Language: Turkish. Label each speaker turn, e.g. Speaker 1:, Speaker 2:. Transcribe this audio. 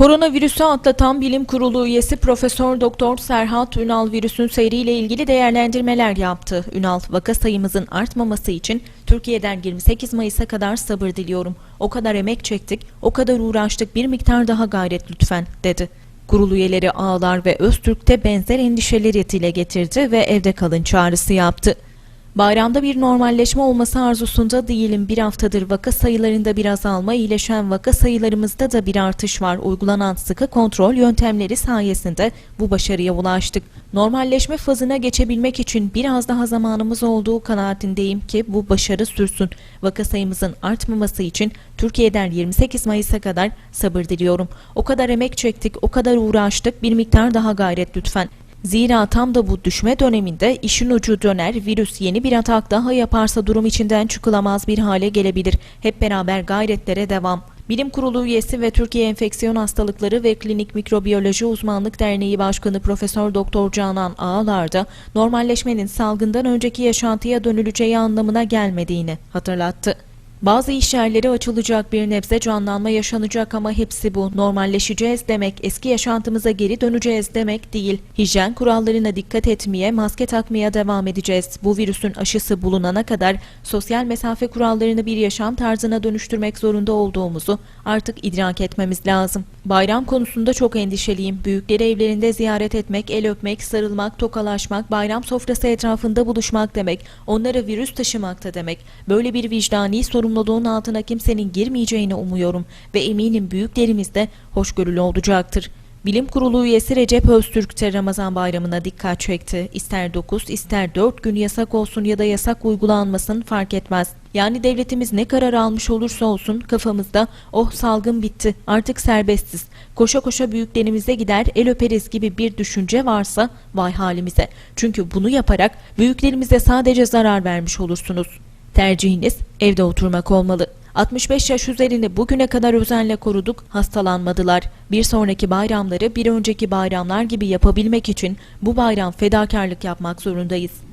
Speaker 1: Koronavirüsü atlatan Bilim Kurulu üyesi Profesör Doktor Serhat Ünal virüsün seyriyle ilgili değerlendirmeler yaptı. Ünal, vaka sayımızın artmaması için Türkiye'den 28 Mayıs'a kadar sabır diliyorum. O kadar emek çektik, o kadar uğraştık, bir miktar daha gayret lütfen, dedi. Kurul üyeleri Ağlar ve Öztürk'te benzer endişeleri dile getirdi ve evde kalın çağrısı yaptı. Bayramda bir normalleşme olması arzusunda değilim. Bir haftadır vaka sayılarında bir azalma, iyileşen vaka sayılarımızda da bir artış var. Uygulanan sıkı kontrol yöntemleri sayesinde bu başarıya ulaştık. Normalleşme fazına geçebilmek için biraz daha zamanımız olduğu kanaatindeyim ki bu başarı sürsün. Vaka sayımızın artmaması için Türkiye'den 28 Mayıs'a kadar sabır diliyorum. O kadar emek çektik, o kadar uğraştık, bir miktar daha gayret lütfen. Zira tam da bu düşme döneminde işin ucu döner, virüs yeni bir atak daha yaparsa durum içinden çıkılamaz bir hale gelebilir. Hep beraber gayretlere devam. Bilim Kurulu üyesi ve Türkiye Enfeksiyon Hastalıkları ve Klinik Mikrobiyoloji Uzmanlık Derneği Başkanı Profesör Doktor Canan Ağlar da normalleşmenin salgından önceki yaşantıya dönüleceği anlamına gelmediğini hatırlattı. Bazı iş yerleri açılacak bir nebze canlanma yaşanacak ama hepsi bu. Normalleşeceğiz demek, eski yaşantımıza geri döneceğiz demek değil. Hijyen kurallarına dikkat etmeye, maske takmaya devam edeceğiz. Bu virüsün aşısı bulunana kadar sosyal mesafe kurallarını bir yaşam tarzına dönüştürmek zorunda olduğumuzu artık idrak etmemiz lazım. Bayram konusunda çok endişeliyim. Büyükleri evlerinde ziyaret etmek, el öpmek, sarılmak, tokalaşmak, bayram sofrası etrafında buluşmak demek, onlara virüs taşımakta demek. Böyle bir vicdani sorumluluğun altına kimsenin girmeyeceğini umuyorum ve eminim büyüklerimiz de hoşgörülü olacaktır. Bilim Kurulu üyesi Recep Öztürk de Ramazan bayramına dikkat çekti. İster 9, ister 4 gün yasak olsun ya da yasak uygulanmasın fark etmez. Yani devletimiz ne karar almış olursa olsun kafamızda oh salgın bitti artık serbestiz. Koşa koşa büyüklerimize gider el öperiz gibi bir düşünce varsa vay halimize. Çünkü bunu yaparak büyüklerimize sadece zarar vermiş olursunuz. Tercihiniz evde oturmak olmalı. 65 yaş üzerini bugüne kadar özenle koruduk, hastalanmadılar. Bir sonraki bayramları bir önceki bayramlar gibi yapabilmek için bu bayram fedakarlık yapmak zorundayız.